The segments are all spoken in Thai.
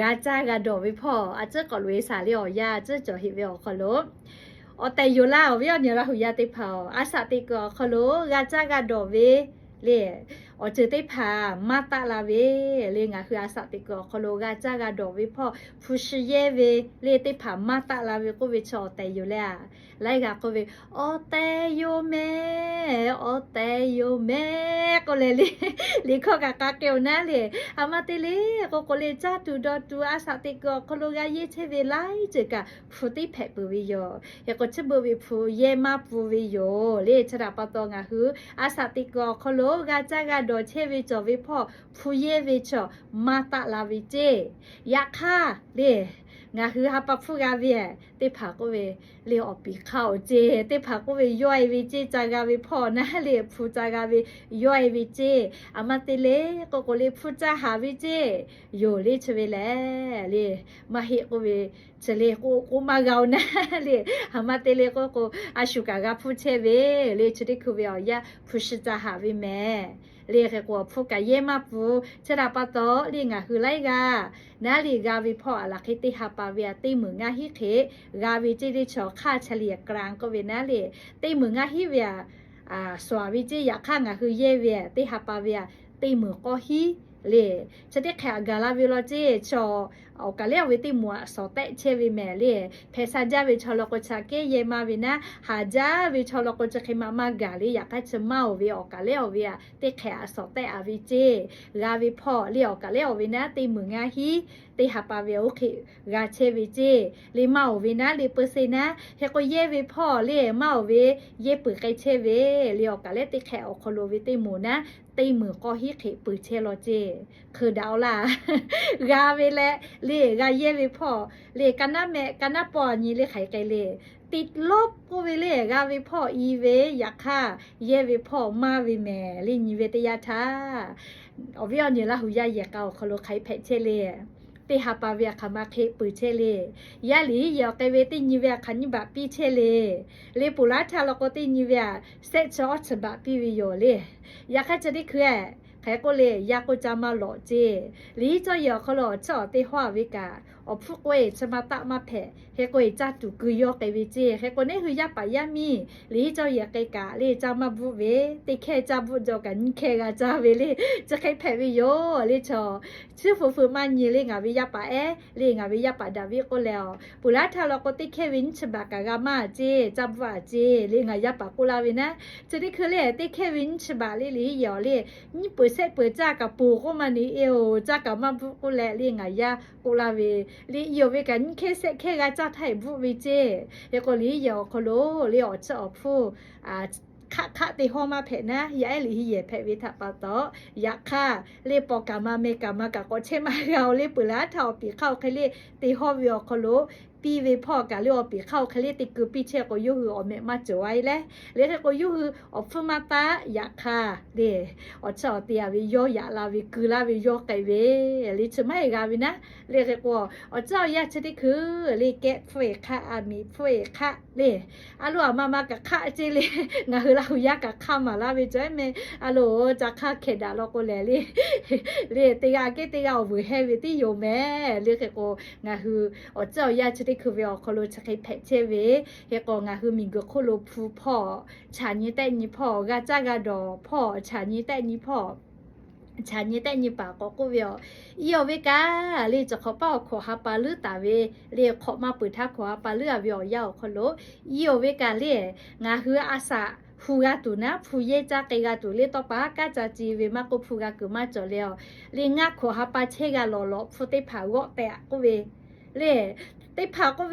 กาจ้ากาโดวิพออาจจะากอลุยสาเลีออยาจะจ่อหิเวอคอลุออแต่ยูล่าวิอเนราหุยาติเผาอาสาติกอคอลุกาจ้ากาโดวิเล่ออเจอได้พามาตาลาเวเรื่องอะคืออาสัติกอคโลกาจ้ากาโดวิพอผู้ชเยเวเล่ได้พามาตาลาเวก็วิชอแต่ยู่แล้ว laika kowe ote yome ote yome ko le li li ko ka ka ke na le ama te le ko ko le cha tu do tu a sa te ko ko lo ga ye che ve lai che ka phu ti phe bu vi yo ye ko che bu vi phu ye ma bu vi yo le cha da pa to nga hu a sa te ko ko lo ga cha ga do che ve cho vi pho phu ye ve cho ma ta la vi che ya kha le งาคือฮาปับฟูกาเวียเตผาก็เวเลียวออกปีเข้าเจเตผาก็เวย่อยวิเจจากาเวพอนะเลียผู้จากาเวย่อยวิเจอามาเตเลก็ก็เลียผู้จาหาวิเจอยู่เลียชเวแลเลียมาเฮก็เวเฉลยกูกูมาเกานะเลียอามาเตเลก็ก็อาชุกากาผู้เชเวเลียชดิคือเวียยาผู้ชจาหาวิแม่ เรียกกว่าผู้กเย่มาปูเชราปะโตลิงาคือไรกานาลีกาวิพ่ออลักคิติฮาปาเวียตีมืองาฮิเคกาวิจิริชอค่าเฉลี่ยกลางก็เวนาเลตีมืองาฮิเวียอ่าสวาวิจิยาข้างาคือเยเวียตีฮาปาเวียตีมือก็ฮิเลจะได้แข่กาลาวิโลจิชอ au kale awe ti mua so te che vi me le phesa ja vi cholo ko cha ke ye ma vi na ha ja vi cholo ko cha ke ma ma ga le ya ka che ma o vi au kale au vi a te khe a so te a vi che ga vi pho le au kale au vi na ti mu nga hi ti ha pa vi o khi ga che vi che le ma o vi na le pe se na he ko ye vi pho le ma o vi ye pu kai che vi le au kale ti khe au ko lo vi ti mu na ตีมือก็ฮิเขปือเชโลเจ คือดาวล่ะกาเวและเลกาเยไปพอเลกันนาแม่กันนาปอนี้เลไขไกเลติดลบกูไปเลกาไปพ่ออีเวอยากฆ่าเยไปพ่อมาไปแม่ลินยีเวตยาชาอาเวียนเนี่ละหูยาเยกเอาเขาลไขแพเชเลเตหาปาเวียขามาเคปืเชเลยาหลียอเกเวตินิเวียขันบะปีเชเลเลปุราชาลกตินิเวีเซจอชบะปีวิโยเลยาคาจะได้คือ ก็เลยยาก็จะมาหล่อเจลีจะยอเขาหล่อจ่อตีหัววิกา อพวกเวชมาตะมาแผ่เฮก็จะถูกกุยอไกวิเจเฮก็เนี่ยคือยาปายามีลีจะยาไกกาลีจะมาบุเวติแค่จะบุจอกันแค่กาจะเวลีจะใครแผ่วิโยลีชอชื่อฟูฟูมันยีลีงาวิยาปาเอลีงาวิยาปาดาวิโกแล้วปุระทาเราก็ติแค่วินฉบักกามาเจจับว่าเจลีงายาปากุลาวินะจะได้คือเลยติแค่วินฉบักลีลียอเลีนี่เปุเซปุจ้ากับปูก็มานี่เอวจ้ากับมาบุกุแลลีงายากุลาวิลีโยวิกันแค่เซแค่กา คะคะติโฮมาเพนะยาเอลิฮิเยเพวิทะปะโตยักค่ะเรียปอกามาเมกามากะก็เชมาเราเรียปุระเทาปีเข้าเคลีติโฮวิโอคโลปีเวพ่อกะเรียกปีเข้าเคลีติกือปีเชก็ยูฮืออเมมาจวยและเรียกกยูฮืออฟมาตายักค่ะเดออชอเตียวิโยยะลาวิกือลาวิโยไกเวลิชไม่กาวินะเรียกก็ออเจ้ายะชนิดคือเรียเกะเฟค่ะอามีเฟค่ะเดอรัวมามากะค่ะเจเลงาฮือลาหุยะกะคะมาลาวิจอยเมอาลูจะคะเคดาลก็เลเลเลเตียเกเตียอบุเฮวิติโยแม่เลก็งาหืออเจ้ายะชติคือเวอคโลชะไคแพเชเวเฮกองาคือมิงกโคโลฟูพ่อชานี้แต่นี้พ่อกาจ้ากาดอพ่อชานี้แต่นี้พ่อชานี้แต่นี้ปากก็กูเวออีอเวกาเลจะขอเป้าขอหาปลาลือตาเวเลขอมาปืนทักขอหาปลาลือเวอยาวคโลอีอเวกาเลงาคืออาสา ဖူကတူနာဖူရဲ့ကြကေကတူလေတော့ပါကကြကြီဝေမကိုဖူကကမကြော်လေလေငါခေါ်ဟာပါချေကလောလောဖူတိဖာဝတ်တဲ့ကိုဝေလေတိဖာကို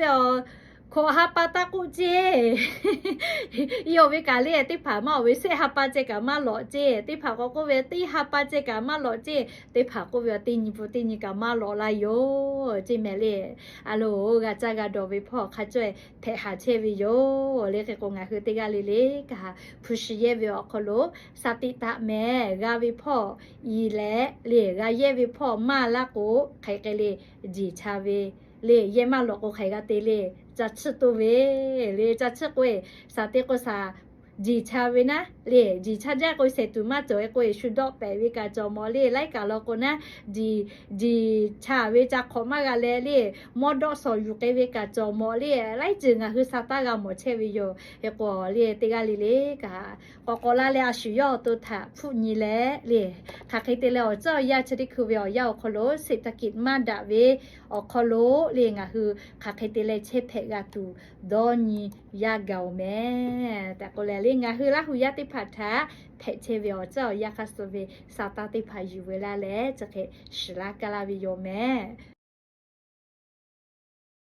有为家里的怕嘛，为谁哈巴这个嘛老姐，对怕我个为对哈巴这个嘛老姐，对怕我为对你不对你个嘛老啦哟，这美丽，啊喽，个这个多为破卡嘴，拍下车为哟，那个公安去对个里里个，不是也为可喽，萨蒂达美个为破，伊来，那个也为破嘛啦个，开个里几差为。 กาจากาดอเวพ่อคาจ่วยเจีชาเวนะเล่จีชาจ้าก็เสตุมาโจ่อ็ก็ชุดดอกไปวิกาจอมอเล่ไล่กาลก็นะจีจีชาเวจะขอมากาเล่เล่มอดอกสอยู่ไกเวกาจอมอเล่ไล่จึงอะคือซาตากาหมดเชวิโยเฮก็เล่ติกาลิเล่กากโก็ลาเล่ชิโยตุถะผู้นี้แลเล่ค่ะใครเตเล่เจ้ายาชดิคือวิโยวยาคโลเศรษฐกิจมาดะเวออกคโลเล่งอะคือคาเคเตเล่เชเพกาตุดอนียาเกาแม่แต่ก็แลเล่งาฮือลาหุยาติผัดแท้เพเชวิอเจ้ยาคาสเวสาตาติพายูเวลาเลจะเคชลากาลาวิโยแม